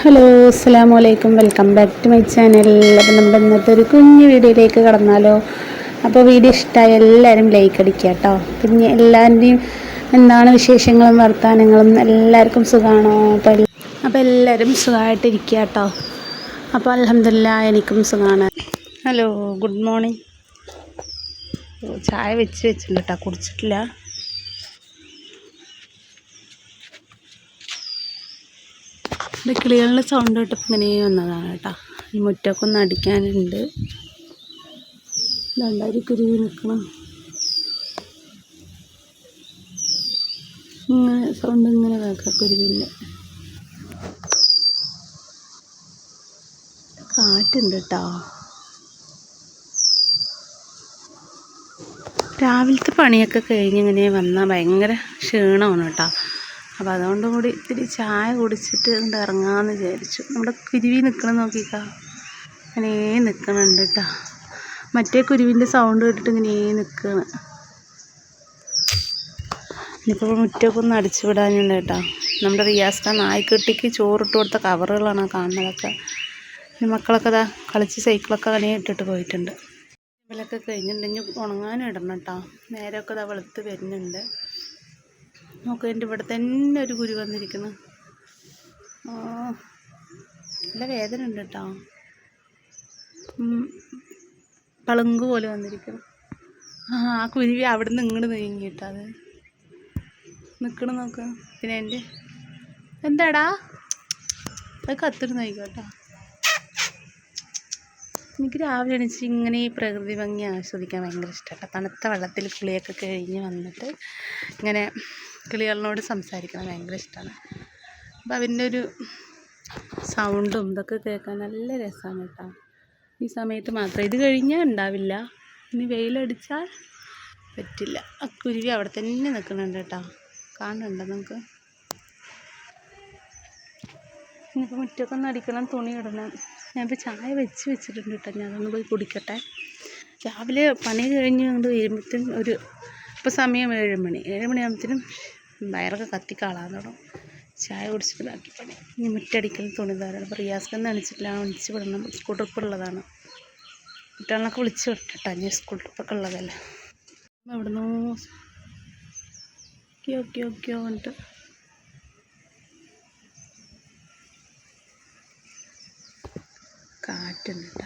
Hello അസ്സാം വലൈക്കും welcome back to my channel അപ്പം നമ്മൾ ഇന്നത്തെ ഒരു കുഞ്ഞു വീഡിയോയിലേക്ക് കടന്നാലോ? അപ്പോൾ വീഡിയോ ഇഷ്ടമായ എല്ലാവരും ലൈക്ക് അടിക്കുക കേട്ടോ. പിന്നെ എല്ലാവരുടെയും എന്താണ് വിശേഷങ്ങളും വർത്തമാനങ്ങളും എല്ലാവർക്കും സുഖമാണോ? അപ്പോൾ അപ്പോൾ എല്ലാവരും സുഖമായിട്ടിരിക്കുക കേട്ടോ. അപ്പോൾ അലഹമില്ല എനിക്കും സുഖമാണ്. ഹലോ ഗുഡ് മോർണിംഗ് ചായ വെച്ച് വെച്ചിട്ടുണ്ട് കേട്ടോ. കുടിച്ചിട്ടില്ല. ഇത് കിളികളുടെ സൗണ്ട് കേട്ടപ്പോൾ ഇങ്ങനെ വന്നതാണ് കേട്ടോ. ഈ മുറ്റമൊക്കെ ഒന്ന് അടിക്കാനുണ്ട് രണ്ടായിരം കുരുവി നിൽക്കണം. ഇങ്ങനെ സൗണ്ട് ഇങ്ങനെ കേൾക്കാം കുരുവിന്റെ. കാറ്റുണ്ട് കേട്ടോ. രാവിലത്തെ പണിയൊക്കെ കഴിഞ്ഞ് ഇങ്ങനെ വന്നാൽ ഭയങ്കര ക്ഷീണമാണ് കേട്ടോ. അപ്പോൾ അതുകൊണ്ടും കൂടി ഇത്തിരി ചായ കുടിച്ചിട്ട് ഇങ്ങോട്ട് ഇറങ്ങാമെന്ന് വിചാരിച്ചു. നമ്മുടെ കുരുവി നിൽക്കണം നോക്കിക്കാ. ഇങ്ങനെ നിൽക്കണുണ്ട് കേട്ടോ മറ്റേ കുരുവിന്റെ സൗണ്ട് കേട്ടിട്ട് ഇങ്ങനെ നിൽക്കുകയാണ് ഇനിയിപ്പോൾ മുറ്റമൊക്കെ ഒന്ന് അടിച്ചു വിടാനുണ്ട് കേട്ടോ നമ്മുടെ റിയാസ്ക നായ്ക്കുട്ടിക്ക് ചോറിട്ട് കൊടുത്ത കവറുകളാണ് കാണുന്നതൊക്കെ. മക്കളൊക്കെ ഇതാ കളിച്ച് സൈക്കിളൊക്കെ അങ്ങനെ ഇട്ടിട്ട് പോയിട്ടുണ്ട്. ഇവലൊക്കെ കഴിഞ്ഞിട്ടുണ്ടെങ്കിൽ ഉണങ്ങാനും ഇടണം കേട്ടോ നേരമൊക്കെ ഇതാ വെളുത്ത് വരുന്നുണ്ട്. നോക്ക് എന്റെ ഇവിടെ തന്നെ ഒരു കുരു വന്നിരിക്കുന്നു. ഓ നല്ല വേദന ഉണ്ട് കേട്ടോ. പളുങ്ക് പോലെ വന്നിരിക്കുന്നു. ആ ആ കുരുവി അവിടെ നിന്ന് ഇങ്ങോട്ട് നീങ്ങിയിട്ട് അത്. നിൽക്കണം നോക്ക്. പിന്നെ എന്റെ എന്താടാ? അത് കത്തിരുന്ന് നോക്കിക്കോട്ടോ എനിക്ക് രാവിലെ എണീച്ച് ഇങ്ങനെ ഈ പ്രകൃതി ഭംഗി ആസ്വദിക്കാൻ ഭയങ്കര ഇഷ്ടമാണ് തണുത്ത വെള്ളത്തിൽ കുളിയൊക്കെ കഴിഞ്ഞ് വന്നിട്ട് ഇങ്ങനെ കിളികളോട് സംസാരിക്കണം ഭയങ്കര ഇഷ്ടമാണ് അപ്പം അതിന്റെ ഒരു സൗണ്ടും ഇതൊക്കെ കേൾക്കാൻ നല്ല രസമാണ് കേട്ടോ. ഈ സമയത്ത് മാത്രം. ഇത് കഴിഞ്ഞാൽ ഉണ്ടാവില്ല. ഇനി വെയിലടിച്ചാൽ പറ്റില്ല. ആ കുരുവി അവിടെ തന്നെ നിൽക്കുന്നുണ്ട് കേട്ടോ. കാണുന്നുണ്ടോ നമുക്ക് ഇനിയിപ്പോൾ മുറ്റൊക്കെ ഒന്ന് അടിക്കണം തുണി ഇടണം. ഞാനിപ്പോൾ ചായ വെച്ച് വെച്ചിട്ടുണ്ട് കേട്ടോ. ഞാൻ അതൊന്ന് പോയി കുടിക്കട്ടെ. രാവിലെ പണി കഴിഞ്ഞ് കൊണ്ട് വരുമ്പോഴത്തേനും ഒരു ഇപ്പോൾ സമയം ഏഴ് മണി. ഏഴ് മണിയാകുമ്പോഴത്തേനും വയറൊക്കെ കത്തിക്കാളാൻ തുടങ്ങും ചായ കുടിച്ചിട്ട് ബാക്കി പണി ഇനി മുറ്റടിക്കൽ തുണി ധാരാളം അപ്പോൾ റിയാസ്ക്കൊന്നും അണിച്ചിട്ടില്ല വിളിച്ച് വിടണം. സ്കൂൾ ട്രിപ്പ് ഉള്ളതാണ്. കുട്ടികളൊക്കെ വിളിച്ച് വിട്ടിട്ടാ ഞാൻ സ്കൂൾ ട്രിപ്പൊക്കെ ഉള്ളതല്ലേ. ഓക്കെ ഓക്കെ പറഞ്ഞിട്ട് കാറ്റുണ്ട്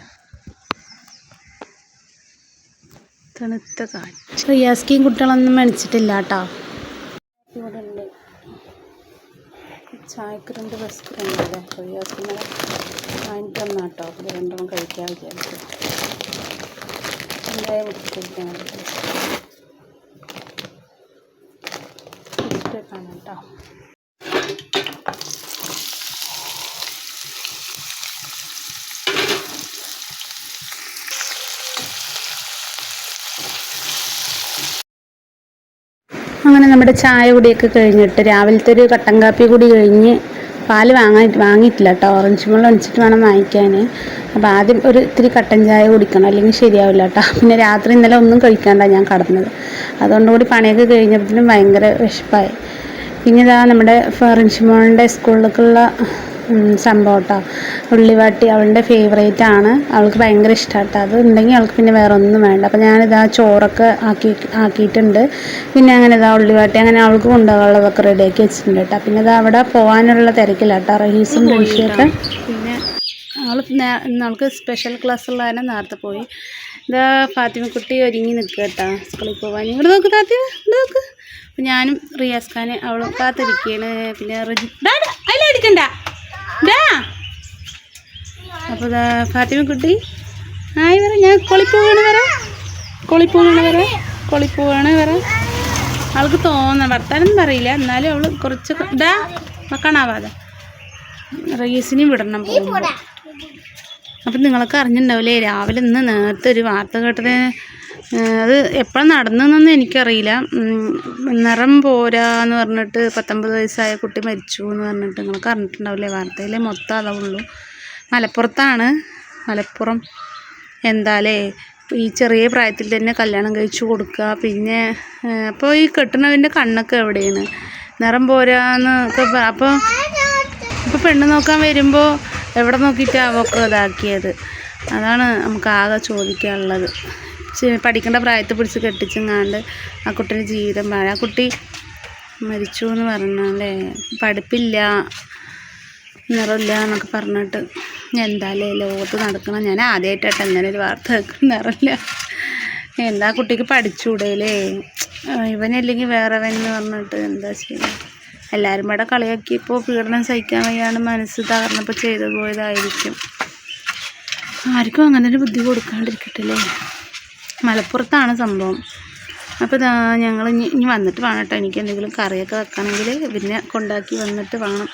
തണുത്ത കാറ്റ്. റിയാസ്കിയും കുട്ടികളൊന്നും മേടിച്ചിട്ടില്ല കേട്ടോ ഇവിടെ ഉണ്ട് ചായക്ക് രണ്ട് ബസ്കറ്റ് ഉണ്ടല്ലേ റിയാസ്കിനെ വാങ്ങിട്ട് വന്നാ കേട്ടോ ഇത് രണ്ടും കഴിക്കാൻ വിചാരിച്ചു എന്തായാലും മുട്ടിച്ചിരിക്കണം ഇട്ട് കാണാം കേട്ടോ. അങ്ങനെ നമ്മുടെ ചായ കുടിയൊക്കെ കഴിഞ്ഞിട്ട് രാവിലത്തെ ഒരു കട്ടൻ കാപ്പി കൂടി കഴിഞ്ഞ് പാൽ വാങ്ങാൻ വാങ്ങിയിട്ടില്ല കേട്ടോ. ഓറഞ്ച് വെള്ളം അടിച്ചിട്ട് വേണം വാങ്ങിക്കാൻ അപ്പോൾ ആദ്യം ഒരു ഇത്തിരി കട്ടൻ ചായ കുടിക്കണം. അല്ലെങ്കിൽ ശരിയാവില്ല കേട്ടോ. പിന്നെ രാത്രി ഇന്നലെ ഒന്നും കഴിക്കാണ്ടാ ഞാൻ കടന്നത്. അതുകൊണ്ട് കൂടി പണിയൊക്കെ കഴിഞ്ഞപ്പോഴത്തേനും ഭയങ്കര വിശപ്പായി. പിന്നെ ഇതാ നമ്മുടെ ഫറിൻഷിമോളിന്റെ സ്കൂളിലേക്കുള്ള സംഭവം കേട്ടോ ഉള്ളിവാട്ടി അവളുടെ ഫേവറേറ്റ് ആണ്. അവൾക്ക് ഭയങ്കര ഇഷ്ടമാണ് കേട്ടോ അത് ഉണ്ടെങ്കിൽ അവൾക്ക് പിന്നെ വേറെ ഒന്നും വേണ്ട. അപ്പോൾ ആ ചോറൊക്കെ ആക്കി ആക്കിയിട്ടുണ്ട്. പിന്നെ അങ്ങനെ ഇതാ ഉള്ളിവട്ടി അങ്ങനെ അവൾക്ക് കൊണ്ടുപോകാനുള്ളതൊക്കെ റെഡിയാക്കി വെച്ചിട്ടുണ്ട് കേട്ടോ. പിന്നെ ഇത് അവിടെ പോകാനുള്ള തിരക്കില്ല കേട്ടോ റഹീസും ഋഷിയൊക്കെ പിന്നെ അവൾ അവൾക്ക് സ്പെഷ്യൽ ക്ലാസ് ഉള്ള കാരണം നേരത്തെ പോയി. ഇതാ ഫാത്തിമക്കുട്ടി ഒരുങ്ങി നിൽക്കുക കേട്ടോ. സ്കൂളിൽ പോകാൻ ഇവിടെ നോക്ക് ഫാത്തിമ ഇവിടെ നോക്ക്. ഞാനും റിയാസ് ഖാന് അവളും കാത്തിരിക്കുകയാണ് പിന്നെ റജി ഡാ, അതിലടിക്കണ്ട അപ്പോൾ ഫാത്തിമ ഫാത്തിമക്കുട്ടി ആയി വരാം. ഞാൻ കൊളിപ്പോവാണ് വരാം. കൊളിപ്പോവാണ് വരാം. കൊളിപ്പോവാണ് വരാം. അവൾക്ക് തോന്നണം വർത്താനം പറയില്ല. എന്നാലും അവൾ കുറച്ച് ഇതാ മക്കണാവാതെ. റീസിനെയും വിടണം പോകുമ്പോൾ അപ്പം നിങ്ങളൊക്കെ അറിഞ്ഞിട്ടുണ്ടാവില്ലേ രാവിലെ ഇന്ന് നേരത്തെ ഒരു വാർത്ത കേട്ടത് അത് എപ്പോഴാണ് നടന്നതെന്നൊന്നും എനിക്കറിയില്ല. നിറം പോരാ എന്ന് പറഞ്ഞിട്ട് പത്തൊമ്പത് വയസ്സായ കുട്ടി മരിച്ചു എന്ന് പറഞ്ഞിട്ട് നിങ്ങൾക്ക് അറിഞ്ഞിട്ടുണ്ടാവില്ലേ വാർത്തയിലെ മൊത്തം അതാവുള്ളൂ മലപ്പുറത്താണ്. മലപ്പുറം എന്താലേ ഈ ചെറിയ പ്രായത്തിൽ തന്നെ കല്യാണം കഴിച്ചു കൊടുക്കുക. പിന്നെ അപ്പോൾ ഈ കെട്ടുന്നവന്റെ കണ്ണൊക്കെ എവിടെയാണ്? നിറം പോരാന്നൊക്കെ അപ്പോൾ ഇപ്പോൾ പെണ്ണ് നോക്കാൻ വരുമ്പോൾ എവിടെ നോക്കിയിട്ടാണ് അവൾക്ക് ഇതാക്കിയത്? അതാണ് നമുക്ക് ആകെ ചോദിക്കാനുള്ളത്. പഠിക്കേണ്ട പ്രായത്തെ പിടിച്ച് കെട്ടിച്ചെങ്ങാണ്ട് ആ കുട്ടിയുടെ ജീവിതം പാഴ ആ കുട്ടി മരിച്ചു എന്ന് പറഞ്ഞല്ലേ പഠിപ്പില്ല നിറമില്ല എന്നൊക്കെ പറഞ്ഞിട്ട് എന്തായാലേ ലോകത്ത് നടക്കണം. ഞാൻ ആദ്യമായിട്ടായിട്ട് അങ്ങനെ ഒരു വാർത്ത കേൾക്കുന്ന നിറമില്ല. എന്താ കുട്ടിക്ക് പഠിച്ചുകൂടെയല്ലേ ഇവനല്ലെങ്കിൽ വേറെവൻ എന്ന് പറഞ്ഞിട്ട് എന്താ ചെയ്യുക എല്ലാവരും കൂടെ കളിയാക്കിയപ്പോൾ പീഡനം സഹിക്കാൻ വയ്യാണ്ട് മനസ്സ് തകർന്നപ്പോൾ ചെയ്തു പോയതായിരിക്കും. ആർക്കും അങ്ങനെ ഒരു ബുദ്ധി കൊടുക്കാണ്ടിരിക്കട്ടല്ലേ മലപ്പുറത്താണ് സംഭവം. അപ്പോൾ ഇതാ ഞങ്ങൾ ഇനി ഇനി വന്നിട്ട് വേണം കേട്ടോ. എനിക്ക് എന്തെങ്കിലും കറിയൊക്കെ വെക്കണമെങ്കിൽ പിന്നെ കൊണ്ടാക്കി വന്നിട്ട് വേണം.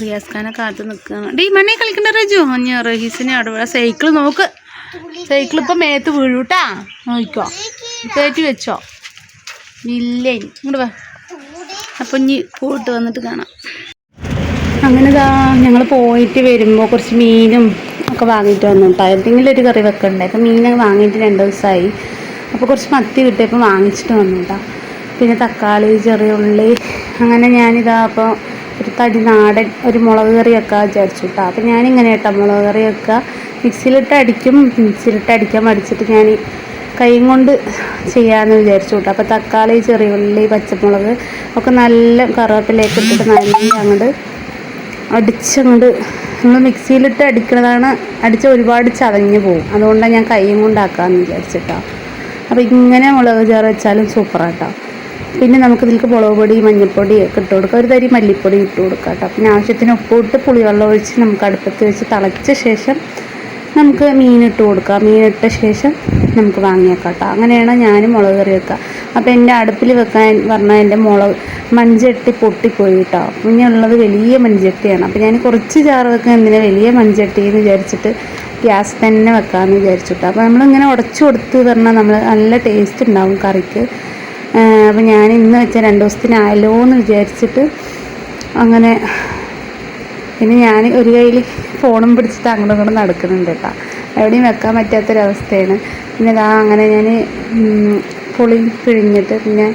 റിയാസ് ഖാനെ കാത്ത് നിൽക്കുകയാണ് ഡീ മണ്ണേ കളിക്കണ്ട റജു. ഞാൻ റഹീസിനെ അവിടെ സൈക്കിൾ നോക്ക്. സൈക്കിൾ ഇപ്പം മേത്ത് വീഴൂട്ടാ നോക്കോ കയറ്റി വെച്ചോ. ഇല്ലേ ഇങ്ങോട്ട് വാ. അപ്പം ഇനി പോയിട്ട് വന്നിട്ട് കാണാം. അങ്ങനെ ഇതാ ഞങ്ങൾ പോയിട്ട് വരുമ്പോൾ കുറച്ച് മീനും ഒക്കെ വാങ്ങിയിട്ട് വന്നു കേട്ടോ എന്തെങ്കിലും ഒരു കറി വെക്കണ്ടേ? അപ്പം മീനൊക്കെ വാങ്ങിയിട്ട് രണ്ട് ദിവസമായി അപ്പോൾ കുറച്ച് മത്തി കിട്ടിയപ്പോൾ വാങ്ങിച്ചിട്ട് വന്നു കേട്ടോ പിന്നെ തക്കാളി ചെറിയ ഉള്ളി അങ്ങനെ ഞാനിതാ അപ്പോൾ ഒരു തടി നാടൻ ഒരു മുളക് കറി വെക്കാൻ വിചാരിച്ചു കേട്ടോ അപ്പോൾ ഞാനിങ്ങനെ കേട്ടോ മുളക് കറി വെക്കുക മിക്സിയിലിട്ട് അടിക്കും. മിക്സിയിലിട്ട് അടിക്കാൻ മടിച്ചിട്ട് ഞാൻ കൈയും കൊണ്ട് ചെയ്യാമെന്ന് വിചാരിച്ചു കേട്ടോ അപ്പോൾ തക്കാളി ചെറിയ ഉള്ളി പച്ചമുളക് ഒക്കെ നല്ല കറിവേപ്പിലേക്ക് ഇട്ടിട്ട് നല്ല അങ്ങോട്ട് അടിച്ചങ്ങോട്ട് നമ്മൾ മിക്സിയിലിട്ട് അടിക്കുന്നതാണ് അടിച്ച ഒരുപാട് ചതഞ്ഞ് പോകും അതുകൊണ്ടാണ് ഞാൻ കൈയും കൊണ്ടാക്കാമെന്ന് വിചാരിച്ചിട്ടോ. അപ്പോൾ ഇങ്ങനെ മുളക് ചാറ് വെച്ചാലും സൂപ്പറാട്ടോ. പിന്നെ നമുക്ക് ഇതിലേക്ക് മുളക് പൊടി മഞ്ഞൾപ്പൊടി ഒക്കെ ഇട്ട് കൊടുക്കാം. ഒരു തരി മല്ലിപ്പൊടി ഇട്ട് കൊടുക്കാം കേട്ടോ. പിന്നെ ആവശ്യത്തിന് ഉപ്പ് ഇട്ട് പുളിവെള്ളം ഒഴിച്ച് നമുക്ക് അടുപ്പത്ത് വെച്ച് തിളച്ച ശേഷം നമുക്ക് മീനിട്ട് കൊടുക്കാം. മീനിട്ട ശേഷം നമുക്ക് വാങ്ങിയേക്കാം കേട്ടോ. അങ്ങനെയാണ് ഞാൻ മുളക് കറി വെക്കുക. അപ്പോൾ എന്റെ അടുപ്പിൽ വെക്കാൻ പറഞ്ഞാൽ എന്റെ മുളക് മൺചട്ടി പൊട്ടിപ്പോയി കേട്ടോ. ഉള്ളത് വലിയ മൺചട്ടിയാണ്. അപ്പോൾ ഞാൻ കുറച്ച് ചാറ് വെക്കാൻ എന്തിനാ വലിയ മൺചട്ടി എന്ന് വിചാരിച്ചിട്ട് ഗ്യാസ് തന്നെ വെക്കാമെന്ന് വിചാരിച്ചു കേട്ടോ. അപ്പോൾ നമ്മളിങ്ങനെ ഉടച്ചു കൊടുത്ത് പറഞ്ഞാൽ നമ്മൾ നല്ല ടേസ്റ്റ് ഉണ്ടാവും കറിക്ക്. അപ്പോൾ ഞാൻ ഇന്ന് വെച്ച രണ്ട് ദിവസത്തിനായല്ലോ എന്ന് വിചാരിച്ചിട്ട് അങ്ങനെ പിന്നെ ഞാൻ ഒരു കയ്യിൽ ഫോണും പിടിച്ചിട്ട് അങ്ങോട്ടും ഇങ്ങോട്ടും നടക്കുന്നുണ്ട് കേട്ടോ. എവിടെയും വെക്കാൻ പറ്റാത്തൊരവസ്ഥയാണ്. പിന്നെ ഇതാ അങ്ങനെ ഞാൻ പുളി പിഴിഞ്ഞിട്ട് പിന്നെ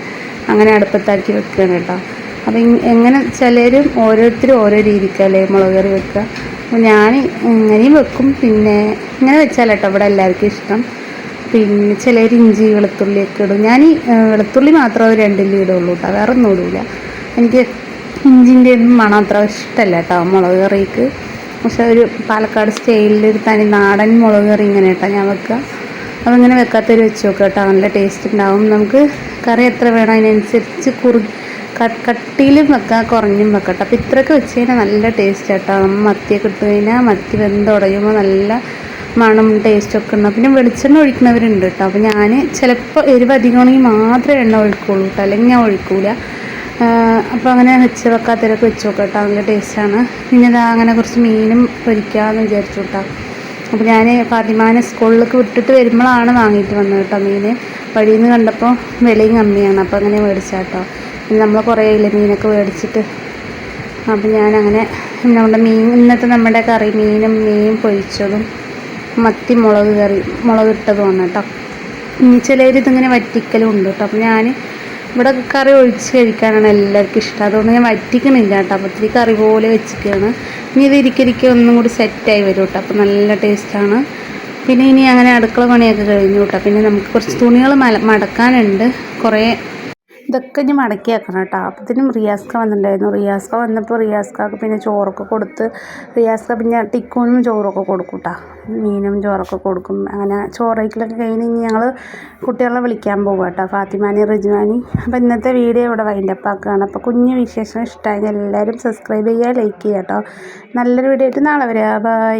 അങ്ങനെ അടുപ്പത്താക്കി വെക്കുകയാണ് കേട്ടോ. അപ്പം എങ്ങനെ ചിലരും ഓരോരുത്തരും ഓരോ രീതിക്കല്ലേ മുളക് കറി വെക്കുക. അപ്പോൾ ഞാൻ ഇങ്ങനെയും വെക്കും. പിന്നെ ഇങ്ങനെ വെച്ചാൽ കേട്ടോ ഇവിടെ എല്ലാവർക്കും ഇഷ്ടം. പിന്നെ ചിലർ ഇഞ്ചി വെളുത്തുള്ളിയൊക്കെ ഇടും. ഞാൻ ഈ വെളുത്തുള്ളി മാത്രമേ ഒരു രണ്ടില്ലി ഇടുള്ളൂ കേട്ടോ. വേറെ ഒന്നും ഇടില്ല എനിക്ക് ഇഞ്ചിന്റെ ഒന്നും മണം അത്ര ഇഷ്ടമല്ല കേട്ടോ മുളക് കറിക്ക്. പക്ഷെ ഒരു പാലക്കാട് സ്റ്റൈലിൽ ഒരു തനി നാടൻ മുളക് കറി ഇങ്ങനെ കേട്ടോ ഞാൻ വെക്കുക. അപ്പോൾ ഇങ്ങനെ വെക്കാത്തൊരു വെച്ച് നോക്കുക കേട്ടോ നല്ല ടേസ്റ്റ് ഉണ്ടാവും. നമുക്ക് കറി എത്ര വേണം അതിനനുസരിച്ച് കുറു കട്ടിയിലും വെക്കാം കുറഞ്ഞും വെക്കാം കേട്ടോ. അപ്പോൾ ഇത്രയൊക്കെ വെച്ച് കഴിഞ്ഞാൽ നല്ല ടേസ്റ്റ് കേട്ടോ. മത്തിയൊക്കെ ഇട്ട് കഴിഞ്ഞാൽ മത്തി വെന്തുടയുമ്പോൾ നല്ല മണം ടേസ്റ്റൊക്കെ ഉണ്ടാവും. പിന്നെ വെളിച്ചെണ്ണ ഒഴിക്കുന്നവരുണ്ട് കേട്ടോ. അപ്പോൾ ഞാൻ ചിലപ്പോൾ എരിവ് അധികമാണെങ്കിൽ മാത്രമേ എണ്ണ ഒഴിക്കുള്ളൂ കേട്ടോ. അല്ലെങ്കിൽ ഞാൻ ഒഴിക്കൂല. അപ്പോൾ അങ്ങനെ വെച്ച് വെക്കാത്തവരൊക്കെ വെച്ച് നോക്കാം കേട്ടോ നല്ല ടേസ്റ്റാണ് പിന്നെ ഇതാ അങ്ങനെ കുറച്ച് മീനും പൊരിക്കാമെന്ന് വിചാരിച്ചു കേട്ടോ. അപ്പോൾ ഞാൻ ഫാത്തിമാനെ സ്കൂളിലേക്ക് വിട്ടിട്ട് വരുമ്പോഴാണ് വാങ്ങിയിട്ട് വന്നത് കേട്ടോ മീൻ. വഴിയിൽ നിന്ന് കണ്ടപ്പോൾ വിലയും കമ്മിയാണ് അപ്പോൾ അങ്ങനെ മേടിച്ചാ കേട്ടോ. പിന്നെ നമ്മൾ കുറേ ഇല്ല മീനൊക്കെ മേടിച്ചിട്ട് അപ്പോൾ ഞാനങ്ങനെ നമ്മുടെ മീൻ ഇന്നത്തെ നമ്മുടെ കറി മീനും മീൻ പൊരിച്ചതും മത്തി മുളക് കറി മുളക് കേട്ടോ. ഇനി ചിലർ ഇതിങ്ങനെ വറ്റിക്കലും ഉണ്ട് കേട്ടോ. അപ്പോൾ ഞാൻ ഇവിടെ കറി ഒഴിച്ച് കഴിക്കാനാണ് എല്ലാവർക്കും ഇഷ്ടം. അതുകൊണ്ട് ഞാൻ വറ്റിക്കണില്ല കേട്ടോ. അപ്പോൾ ഇത്തിരി കറി പോലെ വെച്ചിരിക്കുകയാണ്. ഇനി ഇത് ഇരിക്കരിക്ക ഒന്നും കൂടി സെറ്റായി വരും കേട്ടോ. അപ്പോൾ നല്ല ടേസ്റ്റാണ് പിന്നെ ഇനി അങ്ങനെ അടുക്കള പണിയൊക്കെ കഴിഞ്ഞു കേട്ടോ. പിന്നെ നമുക്ക് കുറച്ച് തുണികൾ മല മടക്കാനുണ്ട്. കുറേ ഇതൊക്കെ ഇനി മടക്കി വെക്കണം കേട്ടോ. അപ്പത്തിനും റിയാസ്ക വന്നിട്ടുണ്ടായിരുന്നു. റിയാസ്ക വന്നപ്പോൾ റിയാസ്കാക്ക് പിന്നെ ചോറൊക്കെ കൊടുത്ത് റിയാസ്ക പിന്നെ ടിക്കൂനും ചോറൊക്കെ കൊടുക്കും കേട്ടോ മീനും ചോറൊക്കെ കൊടുക്കും. അങ്ങനെ ചോറയ്ക്കലൊക്കെ കഴിഞ്ഞ് ഇനി ഞങ്ങൾ കുട്ടികളെ വിളിക്കാൻ പോകും കേട്ടോ ഫാത്തിമാനി റിജ്വാനി അപ്പോൾ ഇന്നത്തെ വീഡിയോ ഇവിടെ വൈൻഡപ്പ് ആക്കുകയാണ്. അപ്പോൾ കുഞ്ഞു വിശേഷം ഇഷ്ടമായി എല്ലാവരും സബ്സ്ക്രൈബ് ചെയ്യുക ലൈക്ക് ചെയ്യുക കേട്ടോ നല്ലൊരു വീഡിയോ ആയിട്ട് നാളെ വരിക ബൈ